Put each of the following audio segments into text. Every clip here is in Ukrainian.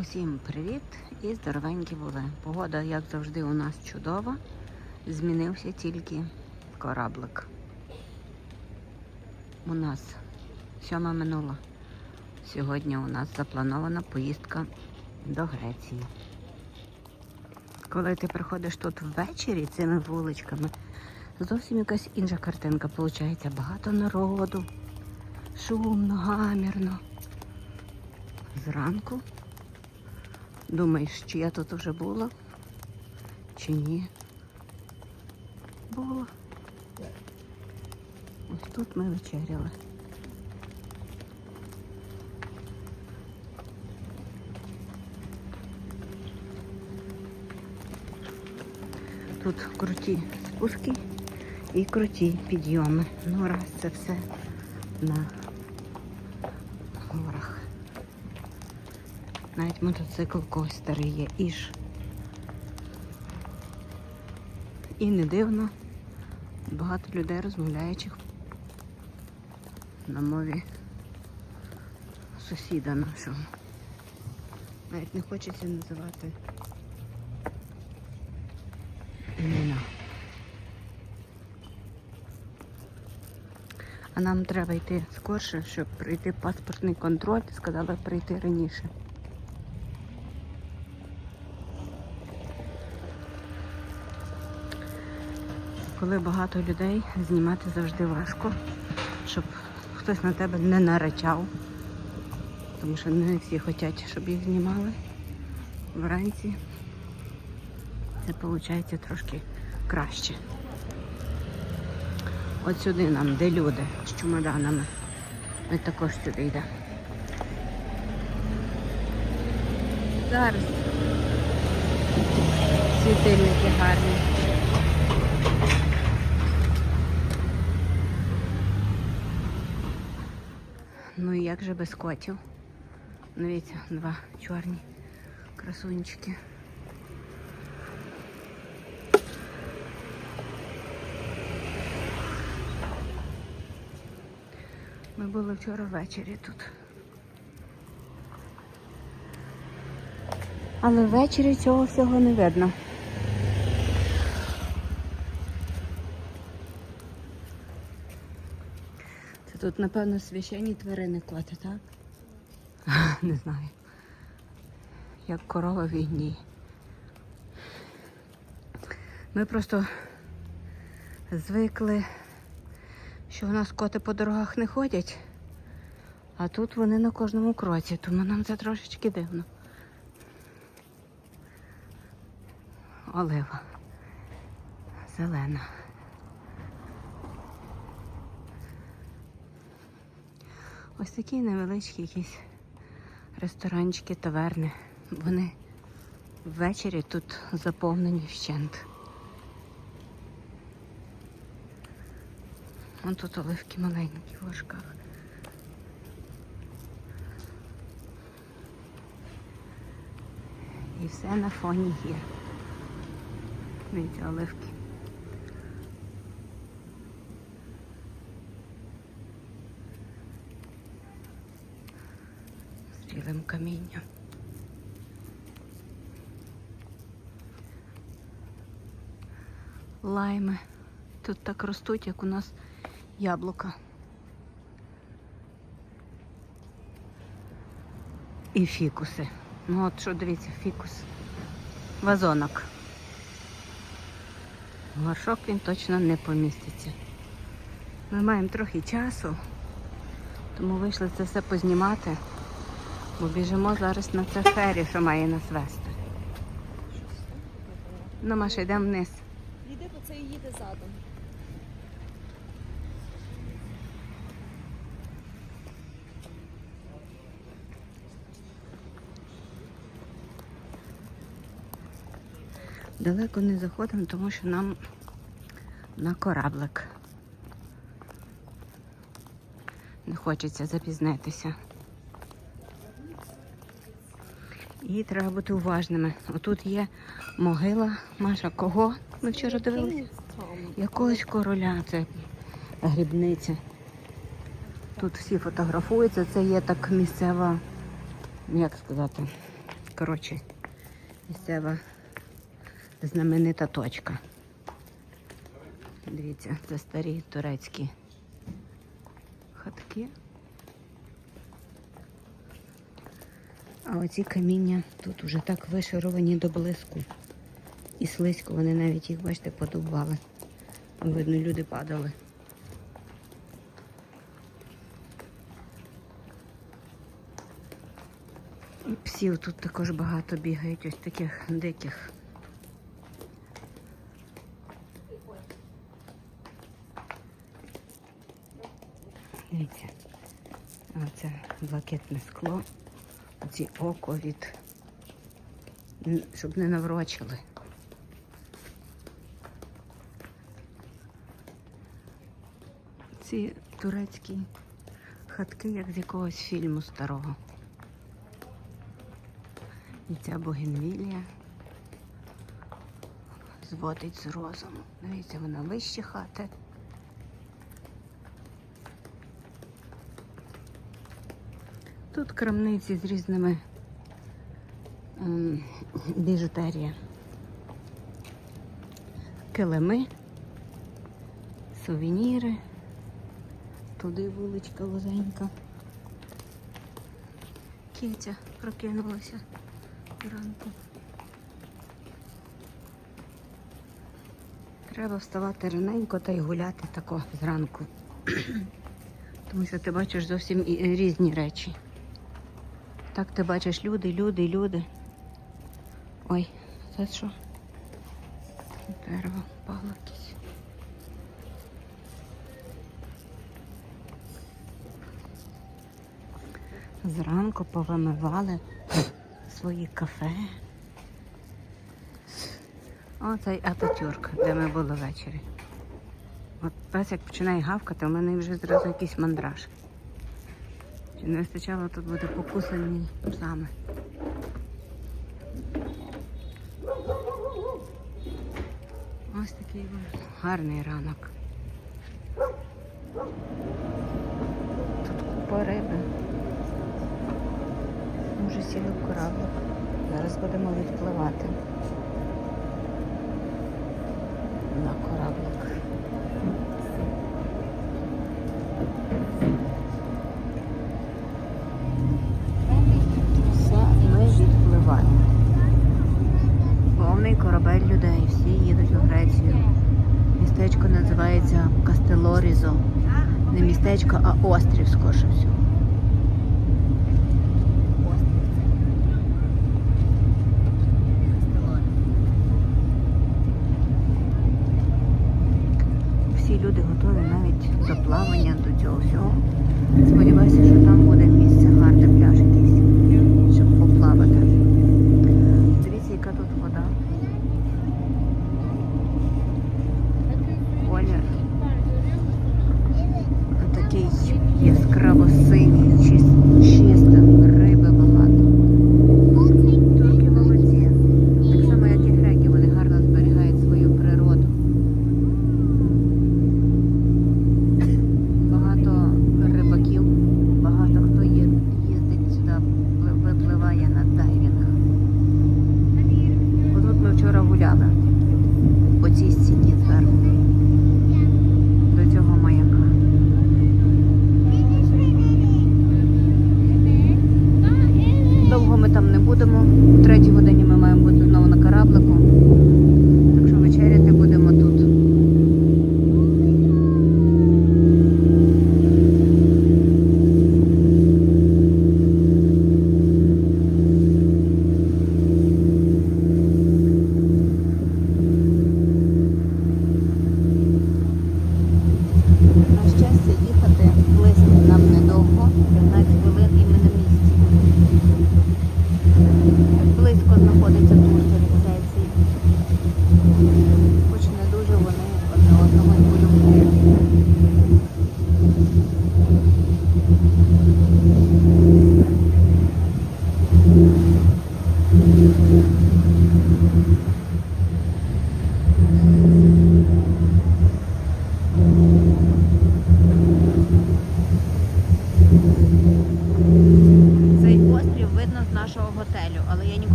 Усім привіт і здоровенькі були. Погода, як завжди, у нас чудова. Змінився тільки кораблик. У нас сьома минула. Сьогодні у нас запланована поїздка до Греції. Коли ти приходиш тут ввечері цими вуличками, зовсім якась інша картинка виходить. Багато народу, шумно, гамірно. Зранку Думаєш, чи я тут вже була? Чи ні? Була. Ось тут ми вечеряли. Тут круті спуски і круті підйоми. Ну раз це все на Навіть мотоцикл когось старий є іж. І не дивно, багато людей розмовляючих на мові сусіда нашого. Навіть не хочеться називати імена. А нам треба йти скорше, щоб пройти паспортний контроль. Сказали прийти раніше. Коли багато людей, знімати завжди важко, щоб хтось на тебе не наречав. Тому що не всі хочуть, щоб їх знімали вранці. Це виходить трошки краще. От сюди нам, де люди з чемоданами. Ми також сюди йдемо. Зараз світильники гарні. Ну і як же без котів? Дивіться, два чорні красунчики. Ми були вчора ввечері тут. Але ввечері цього всього не видно. Це тут, напевно, священні тварини коти, так? Не знаю. Як корова в війні. Ми просто звикли, що у нас коти по дорогах не ходять, а тут вони на кожному кроці, тому нам це трошечки дивно. Олива. Зелена. Ось такі невеличкі якісь ресторанчики, таверни. Вони ввечері тут заповнені вщент. Вон тут оливки маленькі в ложках. І все на фоні гір. Дивіться, оливки. З білим камінням. Лайми. Тут так ростуть, як у нас яблука. І фікуси. Ну от що дивіться, фікус. Вазонок. Горшок він точно не поміститься. Ми маємо трохи часу, тому вийшли це все познімати, бо біжимо зараз на це фері, що має нас вести. Ну, Маша, йдемо вниз. Їде, бо це і їде задом. Далеко не заходимо, тому що нам на кораблик. Не хочеться запізнитися. І треба бути уважними. Отут є могила. Маша, кого? Ми вчора дивилися? Якогось короля, це грібниця. Тут всі фотографуються, це є так місцева, як сказати, коротше, місцева знаменита точка. Дивіться, це старі турецькі хатки. А оці каміння тут уже так вишаровані до блиску. І слизько, вони навіть їх, бачите, подували. Видно, люди падали. І псів тут також багато бігають, ось таких диких. Дивіться, оце блакитне скло, оці око від, щоб не наврочили. Ці турецькі хатки, як з якогось фільму старого. І ця богенвілія зводить з розуму. Дивіться, вона вище хати. Тут крамниці з різними ем, біжутерія. Килими, сувеніри. Туди вуличка вузенька. Кітя прокинулася зранку. Треба вставати раненько та й гуляти тако зранку. Тому що ти бачиш зовсім різні речі. Так ти бачиш люди, люди, люди. Ой, це що? Дерево впало якесь. Зранку повимивали свої кафе. Оцей Ататюрк, де ми були ввечері. От пес як починає гавкати, у мене вже зразу якийсь мандраж. Чи не вистачало тут бути покусані псами. Ось такий гарний ранок. Тут купа риби. Ми вже сіли в кораблик. Зараз будемо відпливати на кораблик. Все, ми відпливаємо. Повний корабель людей, всі їдуть у Грецію. Містечко називається Кастелорізо. Не містечко, а острів, скорше всього. Всі люди готові навіть до плавання, до цього всього. Сподіваюся, що там буде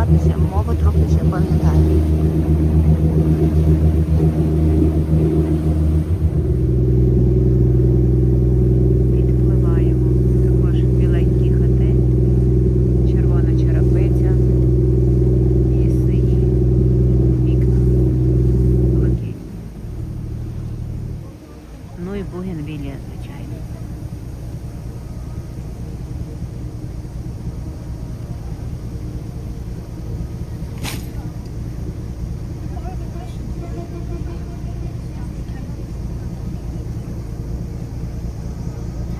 спілкуватися, мову трохи ще пам'ятаю. Підпливаємо. Також біленькі хати, червона черепиця і сині вікна. Блакитні. Ну і бугенвілія, звичайно.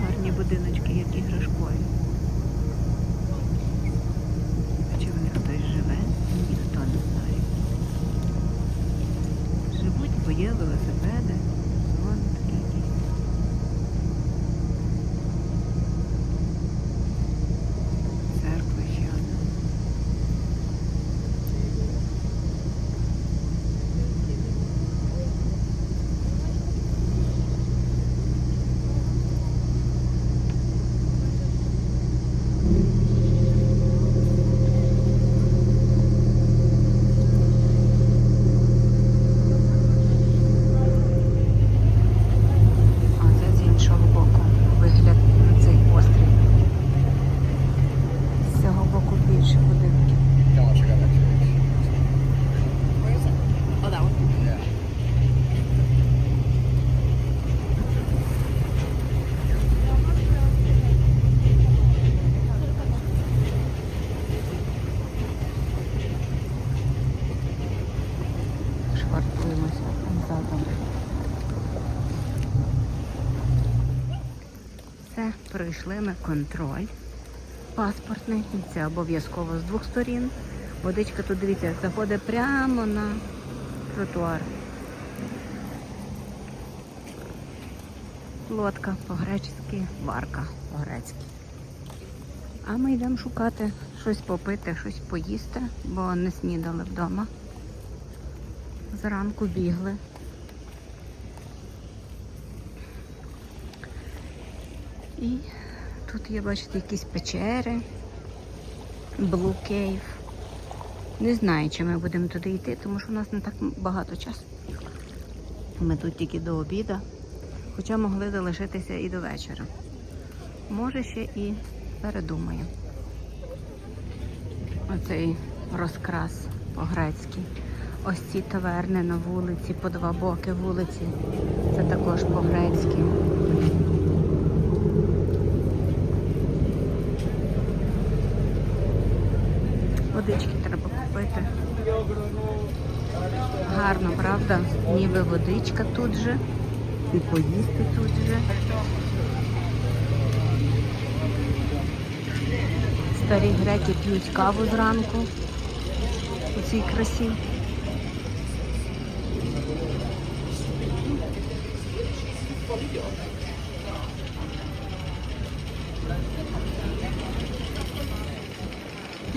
Гарні будиночки, як іграшкові. А чи в них хтось живе, ніхто не знає. Живуть, бо є велосипеди, зони такі якісь. Церква ще одна. А це з іншого боку вигляд на цей острів. З цього боку більше будинків. Come on, check out that church. Where is it? Oh, that one. Yeah. Швартуємося задом. Все, пройшли ми контроль паспортний. Це обов'язково з двох сторін. Водичка тут, дивіться, заходить прямо на тротуар. Лодка по-гречески, варка по-грецьки. А ми йдемо шукати щось попити, щось поїсти, бо не снідали вдома. Зранку бігли. І тут є, бачите, якісь печери, Blue Cave. Не знаю, чи ми будемо туди йти, тому що у нас не так багато часу. Ми тут тільки до обіду, хоча могли залишитися і до вечора. Може ще і передумаємо. Оцей розкрас по-грецьки. Ось ці таверни на вулиці, по два боки вулиці. Це також по-грецьки. Водички треба купити. Гарно, правда? Ніби водичка тут же. І поїсти тут же. Старі греки п'ють каву зранку у цій красі.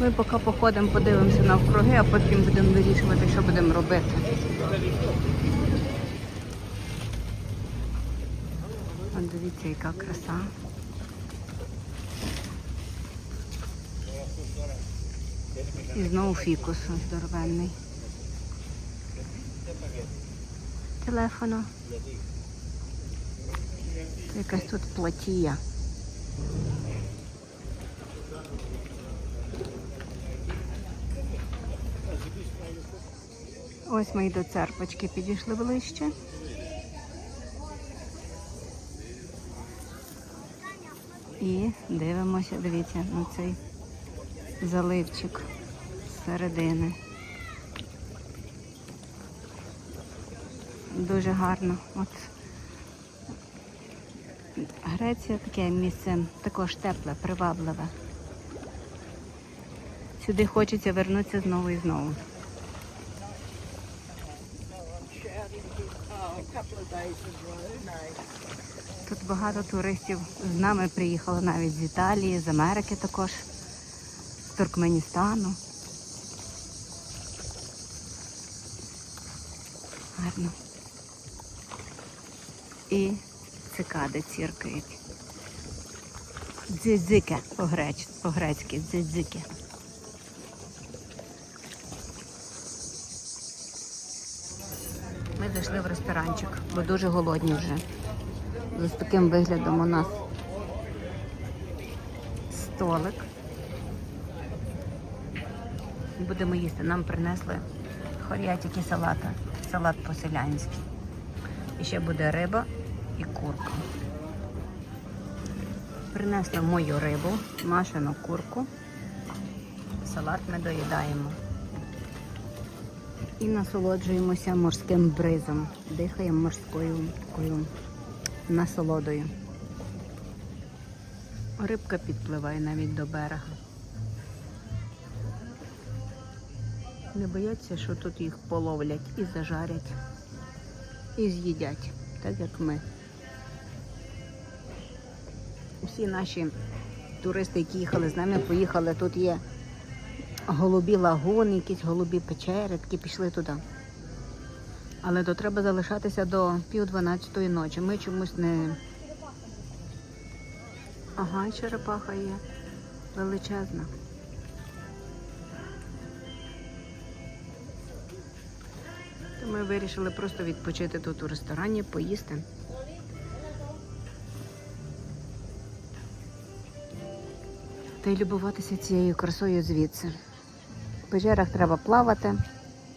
Ми поки походимо, подивимося навкруги, а потім будемо вирішувати, що будемо робити. От дивіться, яка краса. І знову фікус здоровенний. Телефону. Якась тут платія. Ось ми й до церквочки підійшли ближче. І дивимося, дивіться, на цей заливчик з середини. Дуже гарно. От Греція таке місце також тепле, привабливе. Сюди хочеться вернутися знову і знову. Тут багато туристів з нами приїхало навіть з Італії, з Америки також, з Туркменістану. Гарно. І цикади ціркають. Дзидзике по-грецьки, дзидзике. Зайшли в ресторанчик, бо дуже голодні вже. Ось таким виглядом у нас столик. Будемо їсти. Нам принесли хорятики салата, салат по-селянськи. І ще буде риба і курка. Принесли мою рибу, машину курку. Салат ми доїдаємо. І насолоджуємося морським бризом. Дихаємо морською такою насолодою. Рибка підпливає навіть до берега. Не бояться, що тут їх половлять і зажарять, і з'їдять, так як ми. Усі наші туристи, які їхали з нами, поїхали. Тут є голубі лагуни, якісь голубі печери, такі пішли туди. Але то треба залишатися до пів дванадцятої ночі. Ми чомусь не. Ага, черепаха є. Величезна. То ми вирішили просто відпочити тут у ресторані, поїсти. Та й любуватися цією красою звідси. Печерах треба плавати,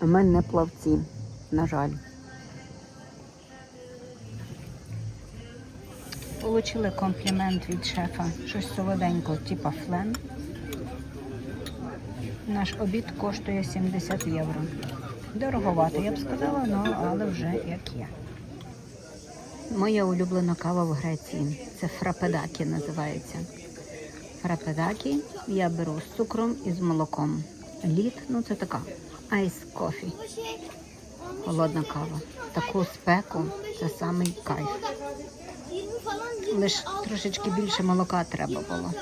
а ми не плавці, на жаль. Получили комплімент від шефа. Щось солоденького, типа флен. Наш обід коштує 70 євро. Дороговато, я б сказала, ну, але вже як є. Моя улюблена кава в Греції. Це фрапедакі називається. Фрапедакі я беру з цукром і з молоком. Лід, ну це така айс кофі. Холодна кава. Таку спеку це самий кайф. Лиш трошечки більше молока треба було.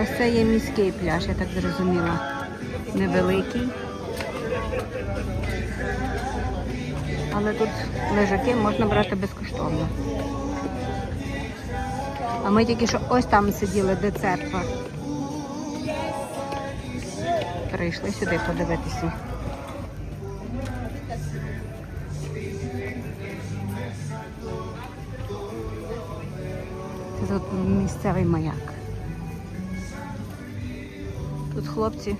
Ось це є міський пляж, я так зрозуміла. Невеликий. Але тут лежаки можна брати безкоштовно. А ми тільки що ось там сиділи, де церква. Прийшли сюди подивитися. Це тут місцевий маяк. Тут хлопці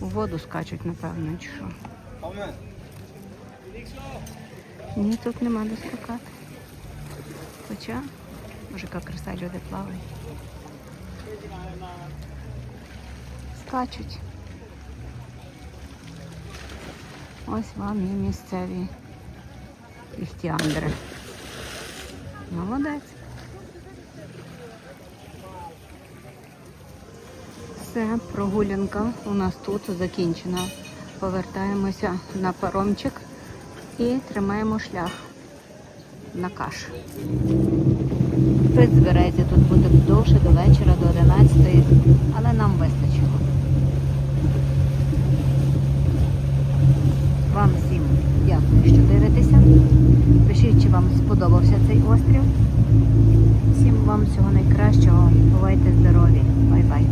у воду скачуть, напевно, чи що. Ні, тут нема де скакати. Хоча, може, яка краса люди плавають. Скачуть. Ось вам і місцеві іхтіандри. Молодець. Все, прогулянка у нас тут закінчена. Повертаємося на паромчик і тримаємо шлях на каш. Збирається тут бути довше до вечора, до 11, але нам вистачило. Вам всім дякую, що дивитеся. Пишіть, чи вам сподобався цей острів. Всім вам всього найкращого. Бувайте здорові. Бай-бай.